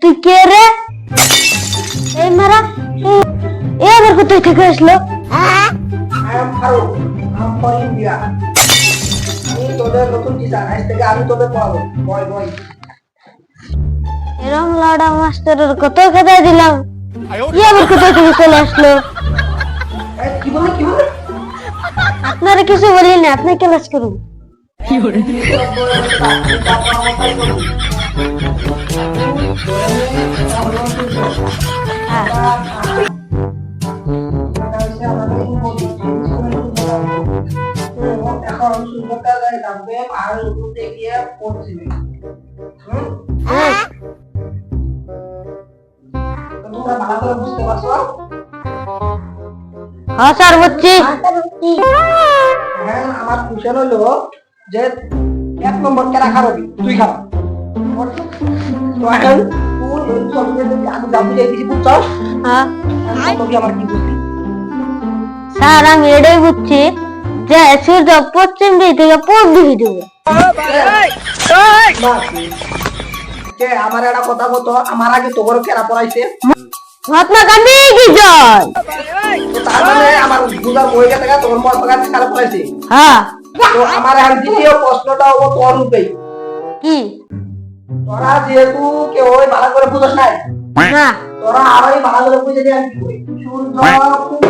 তুই কে রে এই মারা এ- আবার কোথায় থেকে আসলো এরম লাউডা মাস্টারের কত কথা দিলাম ই আবার কোথায় থেকে চলে আসলো এই, কি বলে কি বলে আপনারা কিছু বলিনি আপনি ক্লাস করুন এখন পাহাড়ের উপর আমার কোশ্চেন হলো যে এক নম্বর কেনা খারাপি তুই খারাপ। স্যার আমি এটাই বুঝছি যে সূর্য পশ্চিম দিক থেকে পূর্ব দিকে দেবে। আমার একটা কথা বলতো আমার আগে তোর কেনা পড়াইছে মহাত্মা গান্ধী কি জয়? তার মানে আমার বুঝা বই গেছে তোর মত কাছে খারাপ পড়াইছে হ্যাঁ। তো আমার এখন দ্বিতীয় প্রশ্নটা হব তোর রূপেই কি? তোরা যেহেতু কেউ ওই ভালো করে বুঝস নাই না। তোরা আরোই ভালো করে বুঝে দিয়ে সূর্য খুব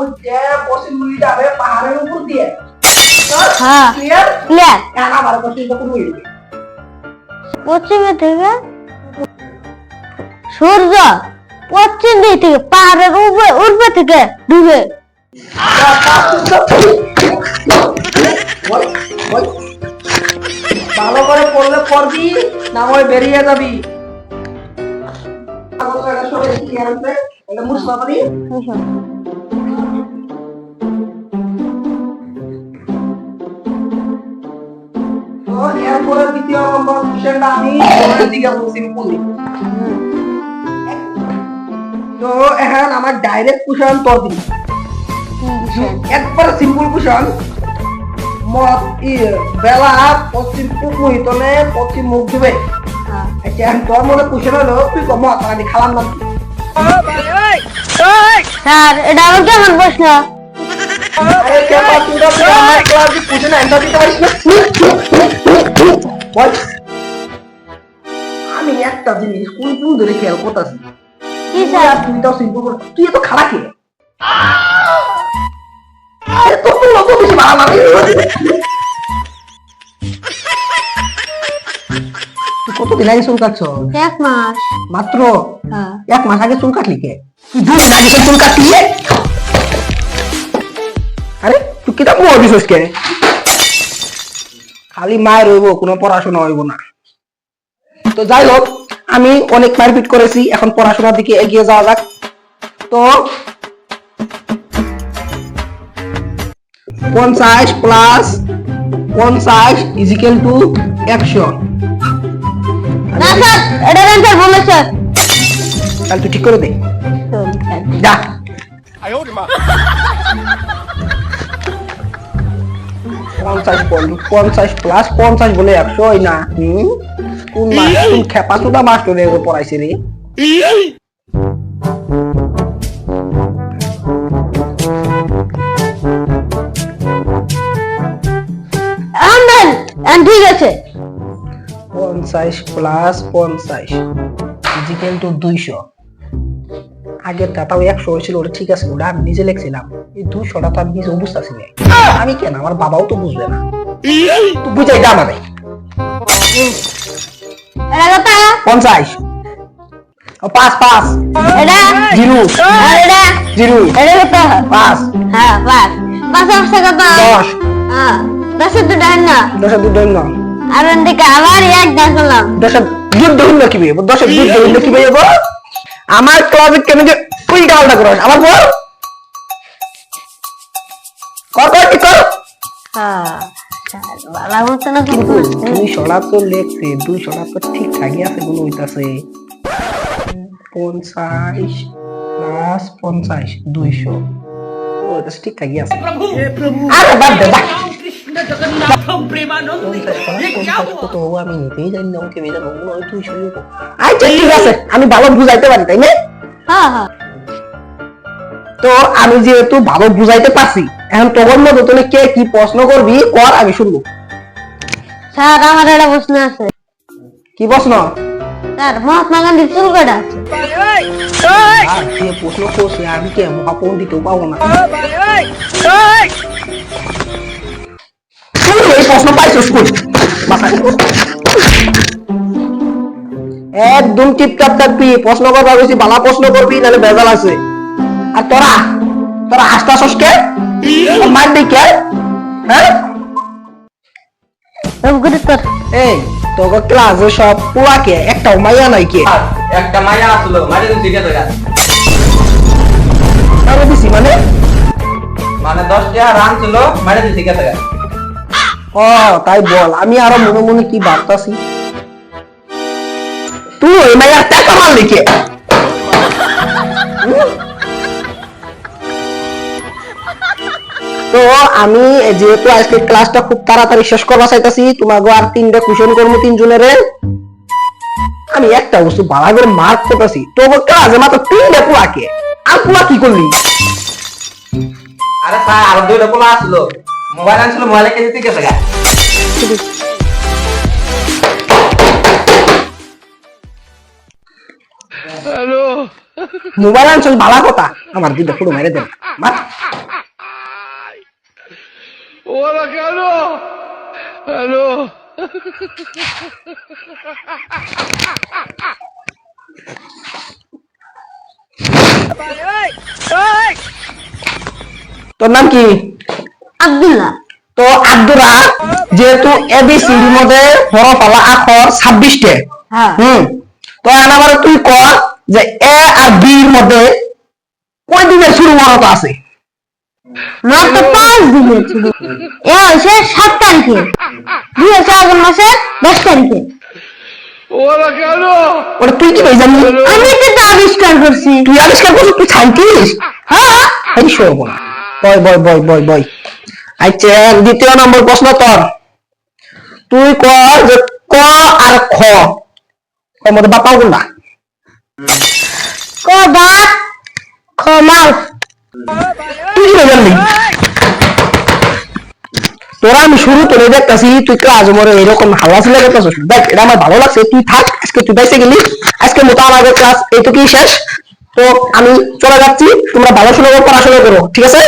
উঠছে পশ্চিম যাবে পাহাড়ের উপর দিয়ে। হ্যাঁ। ক্লিয়ার ক্লিয়ার পশ্চিমে থেকে? সূর্য পশ্চিম দিক থেকে পাহাড়ের উপরে উঠবে থেকে ডুবে। পড়বি না ওই বেরিয়ে যাবি? এরপরে দ্বিতীয় নম্বর কোশ্চেনটা আমি তো এখন আমার ডাইরেক্ট কোশ্চেন তোর একবার সিম্পল কোশ্চেন ই বেলা পশ্চিম পূব মুহিতনে পশ্চিম মুখ দিবে আচ্ছা তোর মনে হলো তুই কম আমি খালাম না। স্যার এটা আবার কেমন প্রশ্ন আমার আমি একটা জিনিস কোন কোন ধরে খেয়াল করতেছি তুই তো তুই এত খারাপ কে আরে তোর তো লোক বেশি ভালো লাগে। তুই কতদিন আগে চুল কাটছ? এক মাস। মাত্র? হ্যাঁ। এক মাস আগে চুল কাটলি কে? তুই আগে চুল কাটলি আরে তুই মোয়া দিছিস কে? খালি মায়ের হইব কোনো পড়াশোনা হইব না। তো যাই হোক আমি অনেক মারপিট করেছি এখন পড়াশোনার দিকে এগিয়ে যাওয়া যাক। তো পঞ্চাশ প্লাস পঞ্চাশ ইজিক্যাল টু একশো। না স্যার এটার অ্যান্সার বলেছে তাহলে তুই ঠিক করে দে। যা। পঞ্চাশ বল- পঞ্চাশ প্লাস পঞ্চাশ বলে একশো না হুম? কোন মাস কোন খেপা চোদা মাস্টার পড়াইছে রে? ঠিক আছে। পঞ্চাশ প্লাস পঞ্চাশ ইজিক্যাল টু দুইশো। আগের তাও একশো হয়েছিল ওটা ঠিক আছে ওটা আমি নিজে লিখছিলাম। এই দুইশোটা তো আমি নিজে বুঝতেছি না। আমি কেন? আমার বাবাও তো বুঝবে না। তুই বুঝাই দা আমাদের পঞ্চাশ। ও পাঁচ পাঁচ। এটা জিরো। জিরো। পাঁচ। হ্যাঁ পাঁচ। পাঁচ পাঁচটা কত দশ। আর দিকে আবার এক করলাম দুধ কি দুধ কি বেয়ে আমার ক্লাসে কেন যে উল্টা পাল্টা করো আমার বল? কর কর কি কর? হ্যাঁ ভালো মতো না কিন্তু দুই সরা তো লেখছে দুই সরা তো ঠিকঠাকই আছে কোনো হইতাছে। পঞ্চাশ প্লাস পঞ্চাশ দুইশো। ঠিকঠাকই আছে। আরে বাদ দে। হব আমি নিজেই জানি না মনে হয় আচ্ছা ঠিক আছে আমি ভালো বুঝাইতে পারি তাই না? হ্যাঁ হ্যাঁ তো আমি যেহেতু ভালো বুঝাইতে পারছি এখন তখন মতো তুমি কে কি প্রশ্ন করবি কর আমি শুনব। স্যার আমার একটা প্রশ্ন আছে। কি প্রশ্ন? স্যার মহাত্মা গান্ধীর চুল কটা আছে প্রশ্ন করছে আমি কে মহাপন্ডিতও পাবো না। একদম টিপটাপ থাকবি প্রশ্ন করবা বেশি বালা প্রশ্ন করবি নাহলে বেজাল আছে। আর তোরা তোরা আস্তা সসকে মার দিকে হ্যাঁ? সব করে তোর। এই তোকে ক্লাসে সব পুয়াকে একটাও মাইয়া নাই কে? একটা মায়া আসলো মাঝে দিন ঠিক আছে তাহলে দিছি মানে? মানে দশটা রান ছিল মাঝে দিন ঠিক আছে ও তাই বল। আমি আরও মনে মনে কি ভাবতাছি? তুই ওই কে? তো আমি যেহেতু আজকে ক্লাসটা খুব তাড়াতাড়ি শেষ করবা চাইতাছি তোমাকে আর তিনটা কুশন করব তিনজনের। আমি একটা বস্তু ভালো করে মার্ক করতেছি তো ক্লাসে মাত্র তিনটা পুয়াকে আর পুয়া কি করলি? আরে স্যার, আর দুই রকম আসলো। মোবাইল আনছিল মোবাইলে কেজি ঠিক আছে মোবাইল আনছিস ভালো কথা আমার দুইটা ফুটো মেরে দেন মার Hola, Carlos. Aló. তোর নাম কি আব্দুল্লাহ। তো আব্দুরা যেহেতু এবিসিডি মধ্যে হরফ আলা আখর ছাব্বিশটে। হ্যাঁ। হুম। তো আবার তুই কর যে এ আর বি এর মধ্যে কয় দিনের শুরু হরফ আছে? মাত্র পাঁচ দিনের ছিল এ হয়েছে সাত তারিখে। দুই হাজার আগুন মাসের দশ তারিখে। Hola, Carlos. ওটা তুই কি ভাই জানি আমি তো আবিষ্কার করছি। তুই আবিষ্কার করছিস? তুই সাইন্টিস্ট হ্যাঁ। এই শোব না বয় বয় বয় বয় বয়। আচ্ছা দ্বিতীয় নম্বর প্রশ্ন তোর। তুই কর যে ক আর খ। এর মধ্যে বাপা কোনটা? কবা খমাল তুই কি জানলি তোরা আমি শুরু করে দেখতেছি তুই ক্লাস মরে এরকম ছিল দেখ এটা আমার ভালো লাগছে। তুই থাক আজকে তুই বাইসে গেলি আজকে মতো আমাদের ক্লাস এইটুকুই শেষ। তো আমি চলে যাচ্ছি তোমরা ভালো শোনা পড়াশোনা করো ঠিক আছে।